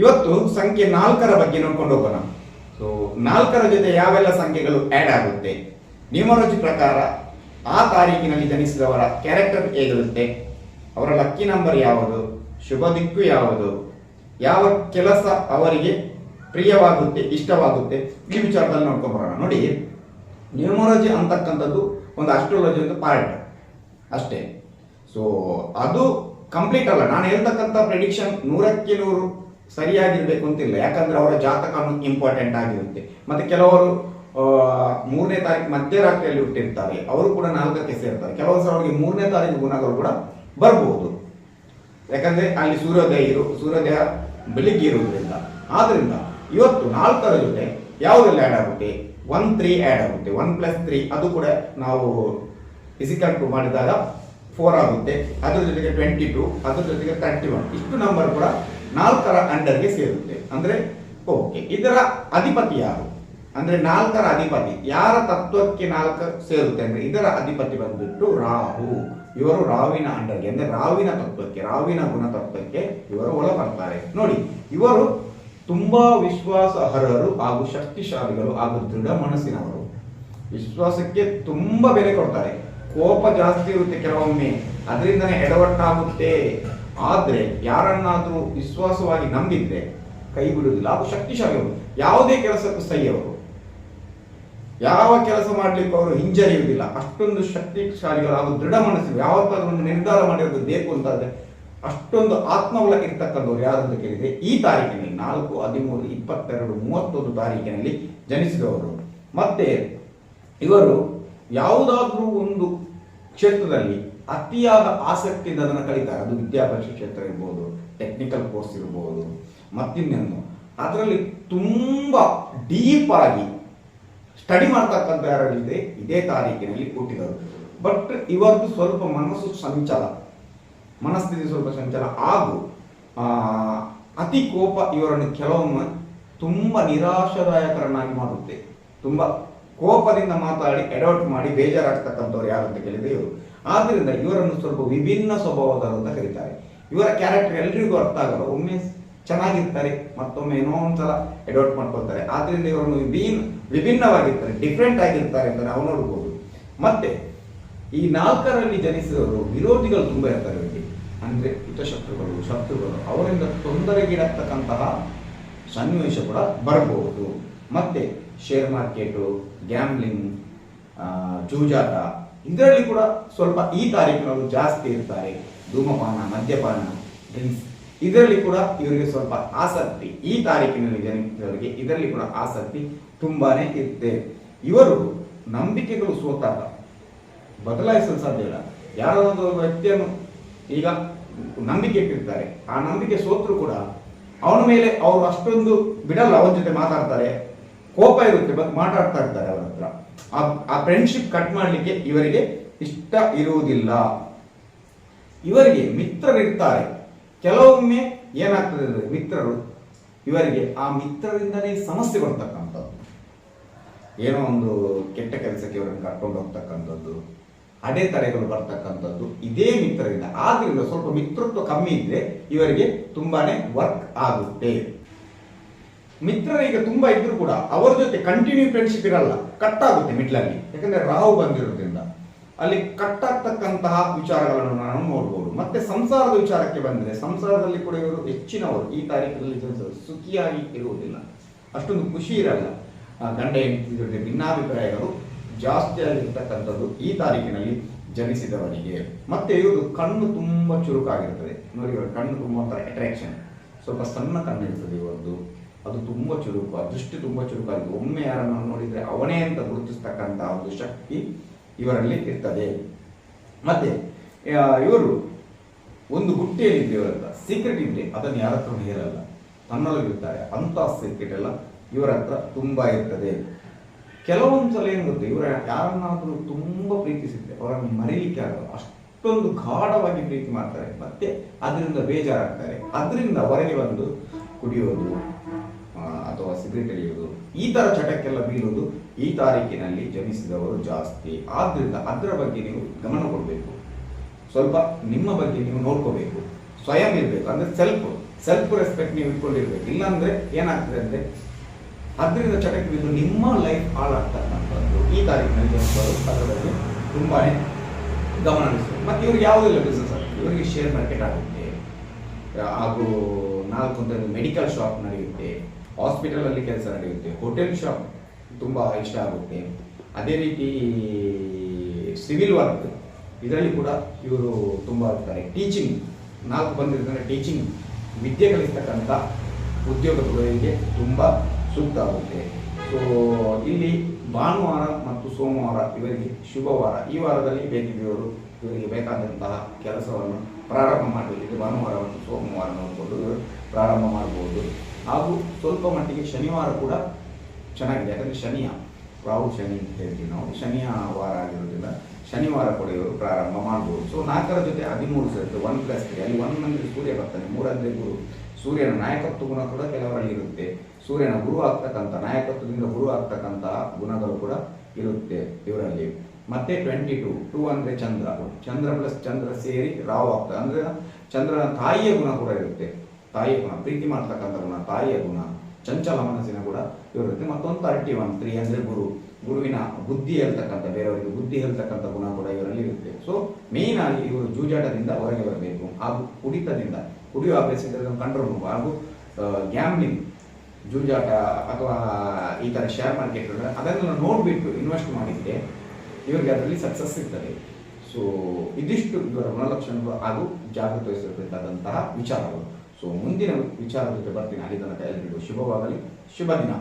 ಇವತ್ತು ಸಂಖ್ಯೆ ನಾಲ್ಕರ ಬಗ್ಗೆ ನೋಡ್ಕೊಂಡು ಹೋಗೋಣ. ಸೊ ನಾಲ್ಕರ ಜೊತೆ ಯಾವೆಲ್ಲ ಸಂಖ್ಯೆಗಳು ಆಡ್ ಆಗುತ್ತೆ? ನ್ಯೂಮರಾಲಜಿ ಪ್ರಕಾರ ಆ ತಾರೀಕಿನಲ್ಲಿ ಜನಿಸಿದವರ ಕ್ಯಾರೆಕ್ಟರ್ ಹೇಗಿರುತ್ತೆ? ಅವರ ಲಕ್ಕಿ ನಂಬರ್ ಯಾವುದು? ಶುಭ ದಿಕ್ಕು ಯಾವುದು? ಯಾವ ಕೆಲಸ ಅವರಿಗೆ ಪ್ರಿಯವಾಗುತ್ತೆ, ಇಷ್ಟವಾಗುತ್ತೆ? ಈ ವಿಚಾರದಲ್ಲಿ ನೋಡ್ಕೊಂಡು ಬರೋಣ. ನೋಡಿ, ನ್ಯೂಮರಾಲಜಿ ಅಂತಕ್ಕಂಥದ್ದು ಒಂದು ಅಸ್ಟ್ರಾಲಜಿ ಒಂದು ಪಾರ್ಟ್ ಅಷ್ಟೇ. ಸೊ ಅದು ಕಂಪ್ಲೀಟ್ ಅಲ್ಲ. ನಾನು ಹೇಳ್ತಕ್ಕಂಥ ಪ್ರೆಡಿಕ್ಷನ್ ನೂರಕ್ಕೆ ನೂರು ಸರಿಯಾಗಿರ್ಬೇಕು ಅಂತಿಲ್ಲ. ಯಾಕಂದ್ರೆ ಅವರ ಜಾತಕ ಇಂಪಾರ್ಟೆಂಟ್ ಆಗಿರುತ್ತೆ. ಮತ್ತೆ ಕೆಲವರು ಮೂರನೇ ತಾರೀಕು ಮಧ್ಯರಾತ್ರಿಯಲ್ಲಿ ಹುಟ್ಟಿರ್ತಾರೆ. ಅವರು ಕೂಡ ನಾಲ್ಕಕ್ಕೆ ಸೇರ್ತಾರೆ. ಕೆಲವೊಂದು ಸಲ ಅವರಿಗೆ ಮೂರನೇ ತಾರೀಕು ಗುಣಗಳು ಕೂಡ ಬರಬಹುದು ಯಾಕಂದ್ರೆ ಅಲ್ಲಿ ಸೂರ್ಯೋದಯ ಇರು, ಸೂರ್ಯೋದಯ ಬೆಳಿಗ್ಗೆ ಇರುವುದರಿಂದ. ಆದ್ರಿಂದ ಇವತ್ತು ನಾಲ್ಕರ ಜೊತೆ ಯಾವುದೆಲ್ಲ ಆ್ಯಡ್ ಆಗುತ್ತೆ? ಒನ್ ತ್ರೀ ಆ್ಯಡ್ ಆಗುತ್ತೆ. ಒನ್ ಪ್ಲಸ್ ತ್ರೀ ಅದು ಕೂಡ ನಾವು ಫಿಸಿಕಲ್ ಟು ಮಾಡಿದಾಗ ಫೋರ್ ಆಗುತ್ತೆ. ಅದರ ಜೊತೆಗೆ ಟ್ವೆಂಟಿ ಟು ಅದರ ಜೊತೆಗೆ ತರ್ಟಿ ಒನ್ ಇಷ್ಟು ನಂಬರ್ ಕೂಡ ನಾಲ್ಕರ ಅಂಡರ್ಗೆ ಸೇರುತ್ತೆ. ಅಂದ್ರೆ ಓಕೆ ಇದರ ಅಧಿಪತಿ ಯಾರು? ಅಂದ್ರೆ ನಾಲ್ಕರ ಅಧಿಪತಿ. ಯಾರ ತತ್ವಕ್ಕೆ ನಾಲ್ಕು ಸೇರುತ್ತೆ ಅಂದ್ರೆ, ಇದರ ಅಧಿಪತಿ ಬಂದ್ಬಿಟ್ಟು ರಾಹು. ಇವರು ರಾವಿನ ಅಂಡರ್ಗೆ ಅಂದ್ರೆ ರಾವಿನ ತತ್ವಕ್ಕೆ, ರಾವಿನ ಗುಣ ತತ್ವಕ್ಕೆ ಇವರು ಒಳ ಬರ್ತಾರೆ. ನೋಡಿ, ಇವರು ತುಂಬಾ ವಿಶ್ವಾಸಾರ್ಹರು ಹಾಗೂ ಶಕ್ತಿಶಾಲಿಗಳು ಹಾಗೂ ದೃಢ ಮನಸ್ಸಿನವರು. ವಿಶ್ವಾಸಕ್ಕೆ ತುಂಬಾ ಬೆಲೆ ಕೊಡ್ತಾರೆ. ಕೋಪ ಜಾಸ್ತಿ ಇರುತ್ತೆ ಕೆಲವೊಮ್ಮೆ. ಅದರಿಂದನೇ ಎಡವಟ್ಟಾಗುತ್ತೆ. ಆದ್ರೆ ಯಾರನ್ನಾದ್ರೂ ವಿಶ್ವಾಸವಾಗಿ ನಂಬಿದ್ರೆ ಕೈ ಬಿಡುವುದಿಲ್ಲ. ಶಕ್ತಿಶಾಲಿ ಅವರು. ಯಾವುದೇ ಕೆಲಸಕ್ಕೂ ಸೈ ಅವರು. ಯಾವ ಕೆಲಸ ಮಾಡ್ಲಿಕ್ಕೆ ಅವರು ಹಿಂಜರಿಯುವುದಿಲ್ಲ ಅಷ್ಟೊಂದು ಶಕ್ತಿಶಾಲಿಗಳು ಹಾಗೂ ದೃಢ ಮನಸ್ಸು ಯಾವತ್ತಾದ್ರೂ ಒಂದು ನಿರ್ಧಾರ ಮಾಡಿರೋದು ಬೇಕು ಅಂತಾದ್ರೆ ಅಷ್ಟೊಂದು ಆತ್ಮಬಲ ಇರ್ತಕ್ಕಂಥವ್ರು ಯಾರು ಅಂತ ಕೇಳಿದ್ರೆ ಈ ತಾರೀಕಿನಲ್ಲಿ ನಾಲ್ಕು, ಹದಿಮೂರು, ಇಪ್ಪತ್ತೆರಡು, ಮೂವತ್ತೊಂದು ತಾರೀಕಿನಲ್ಲಿ ಜನಿಸಿದವರು. ಮತ್ತೆ ಇವರು ಯಾವುದಾದ್ರೂ ಒಂದು ಕ್ಷೇತ್ರದಲ್ಲಿ ಅತಿಯಾದ ಆಸಕ್ತಿಯಿಂದ ಅದನ್ನು ಕಲಿತಾರೆ. ಅದು ವಿದ್ಯಾಭ್ಯಾಸ ಕ್ಷೇತ್ರ ಇರ್ಬೋದು ಟೆಕ್ನಿಕಲ್ ಕೋರ್ಸ್ ಇರ್ಬೋದು, ಮತ್ತಿನ್ನೇನು. ಅದರಲ್ಲಿ ತುಂಬ ಡೀಪ್ ಆಗಿ ಸ್ಟಡಿ ಮಾಡ್ತಕ್ಕಂಥ ಯಾರಿದೆ ಇದೇ ತಾರೀಕಿನಲ್ಲಿ ಹುಟ್ಟಿದರು ಬಟ್ ಇವತ್ತು ಸ್ವಲ್ಪ ಮನಸ್ಸು ಸಂಚಲ ಮನಸ್ಥಿತಿ ಸ್ವಲ್ಪ ಸಂಚಲ ಹಾಗೂ ಅತಿ ಕೋಪ ಇವರನ್ನು ಕೆಲವೊಮ್ಮೆ ತುಂಬ ನಿರಾಶಾದಾಯಕರನ್ನಾಗಿ ಮಾಡುತ್ತೆ. ತುಂಬಾ ಕೋಪದಿಂದ ಮಾತಾಡಿ ಅಡಾಪ್ಟ್ ಮಾಡಿ ಬೇಜಾರಾಗ್ತಕ್ಕಂಥವ್ರು ಯಾರು ಅಂತ ಕೇಳಿದ್ರೆ ಇವರು. ಆದ್ರಿಂದ ಇವರನ್ನು ಸ್ವಲ್ಪ ವಿಭಿನ್ನ ಸ್ವಭಾವದವರು ಅಂತ ಕರೀತಾರೆ. ಇವರ ಕ್ಯಾರೆಕ್ಟರ್ ಎಲ್ರಿಗೂ ಅರ್ಥ ಆಗಲ್ಲ. ಒಮ್ಮೆ ಚೆನ್ನಾಗಿರ್ತಾರೆ, ಮತ್ತೊಮ್ಮೆ ಏನೋ ಒಂದ್ಸಲ ಅಡಾಪ್ಟ್ ಮಾಡ್ಕೊಳ್ತಾರೆ. ಆದ್ರಿಂದ ಇವರನ್ನು ವಿಭಿನ್ನ, ವಿಭಿನ್ನವಾಗಿರ್ತಾರೆ ಡಿಫ್ರೆಂಟ್ ಆಗಿರ್ತಾರೆ ಅಂತ ನಾವು ನೋಡ್ಬೋದು. ಮತ್ತೆ, ಈ ನಾಲ್ಕರಲ್ಲಿ ಜನಿಸಿದವರು ವಿರೋಧಿಗಳು ತುಂಬಾ ಇರ್ತಾರೆ ಇವರಿಗೆ. ಅಂದ್ರೆ ಹಿತಶತ್ರುಗಳು, ಶತ್ರುಗಳು. ಅವರಿಂದ ತೊಂದರೆಗೀಡಾಗ್ತಕ್ಕಂತಹ ಸನ್ನಿವೇಶ ಕೂಡ ಬರಬಹುದು ಮತ್ತೆ ಶೇರ್ ಮಾರ್ಕೆಟು ಗ್ಯಾಮ್ಲಿಂಗ್ ಜೂಜಾಟ, ಇದರಲ್ಲಿ ಕೂಡ ಸ್ವಲ್ಪ ಈ ತಾರೀಕಿನವರು ಜಾಸ್ತಿ ಇರ್ತಾರೆ. ಧೂಮಪಾನ, ಮದ್ಯಪಾನ ಡ್ರಿಂಕ್ಸ್ ಇದರಲ್ಲಿ ಕೂಡ ಇವರಿಗೆ ಸ್ವಲ್ಪ ಆಸಕ್ತಿ. ಈ ತಾರೀಕಿನಲ್ಲಿ ಜನರಿಗೆ ಇದರಲ್ಲಿ ಕೂಡ ಆಸಕ್ತಿ ತುಂಬಾನೇ ಇರುತ್ತೆ ಇವರು ನಂಬಿಕೆಗಳು ಸೋತಾಗ ಬದಲಾಯಿಸಲು ಸಾಧ್ಯ ಇಲ್ಲ. ಯಾರಾದರೂ ವ್ಯಕ್ತಿಯನ್ನು ಈಗ ನಂಬಿಕೆ ಇಟ್ಟಿರ್ತಾರೆ. ಆ ನಂಬಿಕೆ ಸೋತರು ಕೂಡ ಅವನ ಮೇಲೆ ಅವರು ಅಷ್ಟೊಂದು ಬಿಡಲ್ಲ, ಅವನ ಜೊತೆ ಮಾತಾಡ್ತಾರೆ. ಕೋಪ ಇರುತ್ತೆ ಬಟ್ ಮಾತಾಡ್ತಾ ಇರ್ತಾರೆ ಅವರ ಹತ್ರ. ಆ- ಆ ಫ್ರೆಂಡ್ಶಿಪ್ ಕಟ್ ಮಾಡಲಿಕ್ಕೆ ಇವರಿಗೆ ಇಷ್ಟ ಇರುವುದಿಲ್ಲ. ಇವರಿಗೆ ಮಿತ್ರರಿರ್ತಾರೆ. ಕೆಲವೊಮ್ಮೆ ಏನಾಗ್ತದೆ ಅಂದರೆ ಮಿತ್ರರು ಇವರಿಗೆ ಆ ಮಿತ್ರರಿಂದನೇ ಸಮಸ್ಯೆ ಬರ್ತಕ್ಕಂಥದ್ದು. ಏನೋ ಒಂದು ಕೆಟ್ಟ ಕೆಲಸಕ್ಕೆ ಇವರನ್ನು ಕರ್ಕೊಂಡು ಹೋಗ್ತಕ್ಕಂಥದ್ದು ಅಡೆತಡೆಗಳು ಬರ್ತಕ್ಕಂಥದ್ದು, ಇದೇ ಮಿತ್ರರಿಂದ. ಆದ್ರಿಂದ ಸ್ವಲ್ಪ ಮಿತ್ರತ್ವ ಕಮ್ಮಿ ಇದ್ರೆ ಇವರಿಗೆ ತುಂಬಾನೇ ವರ್ಕ್ ಆಗುತ್ತೆ. ಮಿತ್ರರಿಗೆ ತುಂಬಾ ಇದ್ರು ಕೂಡ ಅವರ ಜೊತೆ ಕಂಟಿನ್ಯೂ ಫ್ರೆಂಡ್ಶಿಪ್ ಇರಲ್ಲ. ಕಟ್ ಆಗುತ್ತೆ ಮಿಡ್ಲಲ್ಲಿ. ಯಾಕಂದ್ರೆ ರಾಹು ಬಂದಿರೋದ್ರಿಂದ. ಅಲ್ಲಿ ಕಟ್ ಆಗ್ತಕ್ಕಂತಹ ವಿಚಾರಗಳನ್ನು ನಾನು ನೋಡ್ಬೋದು. ಮತ್ತೆ ಸಂಸಾರದ ವಿಚಾರಕ್ಕೆ ಬಂದ್ರೆ, ಸಂಸಾರದಲ್ಲಿ ಕೂಡ ಇವರು ಹೆಚ್ಚಿನವರು. ಈ ತಾರೀಖಿನಲ್ಲಿ ಜನಿಸಲು ಸುಖಿಯಾಗಿ ಇರುವುದಿಲ್ಲ. ಅಷ್ಟೊಂದು ಖುಷಿ ಇರಲ್ಲ. ಗಂಡ ಹೆಂಡತಿ ಭಿನ್ನಾಭಿಪ್ರಾಯಗಳು ಜಾಸ್ತಿಯಾಗಿರ್ತಕ್ಕಂಥದ್ದು ಈ ತಾರೀಕಿನಲ್ಲಿ ಜನಿಸಿದವರಿಗೆ. ಮತ್ತೆ ಇವರು ಕಣ್ಣು ತುಂಬಾ ಚುರುಕಾಗಿರ್ತದೆ. ನೋಡಿ ಇವರ ಕಣ್ಣು ತುಂಬ ಅಟ್ರಾಕ್ಷನ್ ಸ್ವಲ್ಪ ಸಣ್ಣ ಕಣ್ಣು ಇರ್ತದೆ ಇವರದ್ದು. ಅದು ತುಂಬ ಚುರುಕು, ಆ ತುಂಬ ಚುರುಕಾಗಿದೆ ಒಮ್ಮೆ ಯಾರನ್ನು ನೋಡಿದರೆ ಅವನೇ ಅಂತ ಗುರುತಿಸ್ತಕ್ಕಂತಹ ಒಂದು ಶಕ್ತಿ ಇವರಲ್ಲಿ ಇರ್ತದೆ. ಮತ್ತೆ ಇವರು ಒಂದು ಗುಟ್ಟಿಯಲ್ಲಿದ್ದ ಇವರತ್ರ ಸೀಕ್ರೆಟ್ ಇದ್ರೆ ಅದನ್ನು ಯಾರ ಹತ್ರ ಹೇಳಲ್ಲ ತನ್ನೊಳಗಿರ್ತಾರೆ ಅಂತ ಸೀಕ್ರೆಟ್ ಎಲ್ಲ ಇವರ ಹತ್ರ ತುಂಬಾ ಇರ್ತದೆ. ಕೆಲವೊಂದು ಸಲ ಏನು ಇವರ ಯಾರನ್ನಾದರೂ ತುಂಬಾ ಪ್ರೀತಿಸಿದ್ರೆ, ಅವರನ್ನು ಮರೀಲಿಕ್ಕೆ ಆಗಲ್ಲ. ಅಷ್ಟೊಂದು ಗಾಢವಾಗಿ ಪ್ರೀತಿ ಮಾಡ್ತಾರೆ. ಮತ್ತೆ, ಅದರಿಂದ ಬೇಜಾರಾಗ್ತಾರೆ. ಅದರಿಂದ ಹೊರಗೆ ಬಂದು ಕುಡಿಯೋದು. ಅಥವಾ ಸಿಗರೇಟ್ ಎಳೆಯುವುದು ಈ ತರ ಚಟಕ್ಕೆಲ್ಲ ಬೀಳೋದು ಈ ತಾರೀಕಿನಲ್ಲಿ ಜನಿಸಿದವರು ಜಾಸ್ತಿ. ಆದ್ರಿಂದ ಅದರ ಬಗ್ಗೆ ನೀವು ಗಮನ ಕೊಡಬೇಕು. ಸ್ವಲ್ಪ ನಿಮ್ಮ ಬಗ್ಗೆ ನೀವು ನೋಡ್ಕೋಬೇಕು. ಸ್ವಯಂ ಇರಬೇಕು, ಅಂದ್ರೆ ಸೆಲ್ಫ್ ಸೆಲ್ಫ್ ರೆಸ್ಪೆಕ್ಟ್ ನೀವು ಇಟ್ಕೊಂಡಿರ್ಬೇಕು. ಇಲ್ಲಾಂದ್ರೆ ಏನಾಗ್ತದೆ ಅಂದ್ರೆ, ಅದರಿಂದ ಚಟಕ್ಕೆ ಬಿದ್ದು ನಿಮ್ಮ ಲೈಫ್ ಹಾಳಾಗ್ತಕ್ಕಂಥದ್ದು. ಈ ತಾರೀಕಿನಲ್ಲಿ ಜನಿಸಿದವರು ಅದರ ಬಗ್ಗೆ ತುಂಬಾನೇ ಗಮನ ಹರಿಸಬೇಕು. ಮತ್ತೆ ಇವ್ರಿಗೆ ಯಾವುದಿಲ್ಲ ಬಿಸ್ನೆಸ್ ಇವರಿಗೆ ಶೇರ್ ಮಾರ್ಕೆಟ್ ಆಗುತ್ತೆ. ಹಾಗೂ ನಾಲ್ಕು ಮೆಡಿಕಲ್ ಶಾಪ್ ನಡೆಯುತ್ತೆ. ಹಾಸ್ಪಿಟಲ್ ಅಲ್ಲಿ ಕೆಲಸ ನಡೆಯುತ್ತೆ. ಹೋಟೆಲ್ ಶಾಪ್ ತುಂಬಾ ಇಷ್ಟ ಆಗುತ್ತೆ. ಅದೇ ರೀತಿ ಸಿವಿಲ್ ವರ್ಕ್ ಇದರಲ್ಲಿ ಕೂಡ ಇವರು ತುಂಬಾ ಇರ್ತಾರೆ. ಟೀಚಿಂಗ್ ನಾಲ್ಕು ಬಂದಿರ್ತಾರೆ. ಟೀಚಿಂಗ್ ವಿದ್ಯೆ ಕಲಿಸ್ತಕ್ಕಂಥ ಉದ್ಯೋಗಗಳಿಗೆ ತುಂಬ ಸೂಕ್ತ ಆಗುತ್ತೆ. ಸೊ ಇಲ್ಲಿ ಭಾನುವಾರ ಮತ್ತು ಸೋಮವಾರ ಇವರಿಗೆ ಶುಭವಾರ ಈ ವಾರದಲ್ಲಿ ಬೇಕಿದೆಯವರು ಇವರಿಗೆ ಬೇಕಾದಂತಹ ಕೆಲಸವನ್ನು ಪ್ರಾರಂಭ ಮಾಡಲಿಕ್ಕೆ ಭಾನುವಾರ ಮತ್ತು ಸೋಮವಾರ ನೋಡಿಕೊಂಡು ಪ್ರಾರಂಭ ಮಾಡಬಹುದು ಹಾಗೂ ಸ್ವಲ್ಪ ಮಟ್ಟಿಗೆ ಶನಿವಾರ ಕೂಡ ಚೆನ್ನಾಗಿದೆ. ಯಾಕಂದರೆ ಶನಿಯ, ರಾಹು ಶನಿ ಅಂತ ಹೇಳ್ತೀವಿ ನಾವು. ಶನಿಯ ವಾರ ಆಗಿರೋದ್ರಿಂದ ಶನಿವಾರ ಕೂಡ ಇವರು ಪ್ರಾರಂಭ ಮಾಡ್ಬೋದು. ಸೊ ನಾಲ್ಕರ ಜೊತೆ ಹದಿಮೂರು ಸೇರುತ್ತೆ ಒನ್ ಪ್ಲಸ್ ತ್ರೀ ಅಲ್ಲಿ ಒನ್ ಅಂದರೆ ಸೂರ್ಯ ಬರ್ತಾನೆ ಮೂರಂದರೆ ಗುರು. ಸೂರ್ಯನ ನಾಯಕತ್ವ ಗುಣ ಕೂಡ ಕೆಲವರಲ್ಲಿ ಇರುತ್ತೆ. ಸೂರ್ಯನ ಗುರು ಆಗ್ತಕ್ಕಂಥ, ನಾಯಕತ್ವದಿಂದ ಗುರು ಆಗ್ತಕ್ಕಂತಹ ಗುಣಗಳು ಕೂಡ ಇರುತ್ತೆ ಇವರಲ್ಲಿ. ಮತ್ತೆ ಟ್ವೆಂಟಿ ಟು ಟೂ ಅಂದ್ರೆ ಚಂದ್ರ. ಚಂದ್ರ ಪ್ಲಸ್ ಚಂದ್ರ ಸೇರಿ ರಾವ್ ಆಗ್ತದೆ. ಅಂದ್ರೆ ಚಂದ್ರನ ತಾಯಿಯ ಗುಣ ಕೂಡ ಇರುತ್ತೆ. ತಾಯಿಯ ಗುಣ, ಪ್ರೀತಿ ಮಾಡ್ತಕ್ಕಂಥ ಗುಣ, ತಾಯಿಯ ಗುಣ, ಚಂಚಲ ಮನಸ್ಸಿನ ಕೂಡ ಇರುತ್ತೆ ಮತ್ತೊಂದು ತರ್ಟಿ ಒನ್ ತ್ರೀ ಅಂದ್ರೆ ಗುರು. ಗುರುವಿನ ಬುದ್ಧಿ ಹೇಳ್ತಕ್ಕಂಥ, ಬೇರೆಯವರಿಗೆ ಬುದ್ಧಿ ಹೇಳ್ತಕ್ಕಂಥ ಗುಣ ಕೂಡ ಇವರಲ್ಲಿ ಇರುತ್ತೆ. ಸೊ ಮೇನ್ ಆಗಿ ಇವರು ಜೂಜಾಟದಿಂದ ಹೊರಗೆ ಬರಬೇಕು ಹಾಗೂ ಕುಡಿತದಿಂದ. ಕುಡಿಯುವ ಅಭ್ಯಾಸ ಇದ್ದರೆ ಕಂಟ್ರೋಲ್ ಹಾಗೂ ಗ್ಯಾಮ್ಲಿಂಗ್ ಜೂಜಾಟ ಅಥವಾ ಈ ಥರ ಶೇರ್ ಮಾರ್ಕೆಟ್ ಅದನ್ನೆಲ್ಲ ನೋಡಿಬಿಟ್ಟು ಇನ್ವೆಸ್ಟ್ ಮಾಡಿದ್ರೆ ಇವರಿಗೆ ಅದರಲ್ಲಿ ಸಕ್ಸಸ್ ಸಿಗ್ತದೆ. ಸೊ ಇದಿಷ್ಟು ಇವರ ಗುಣಲಕ್ಷಣಗಳು ಹಾಗೂ ಜಾಗೃತ ವಹಿಸಬೇಕಾದಂತಹ ವಿಚಾರಗಳು. ಸೊ ಮುಂದಿನ ವಿಚಾರದ ಜೊತೆ ಬರ್ತೀನಿ. ಅಲ್ಲಿ ತನಕ ಎಲ್ಲರಿಗೂ ಶುಭವಾಗಲಿ. ಶುಭ ದಿನ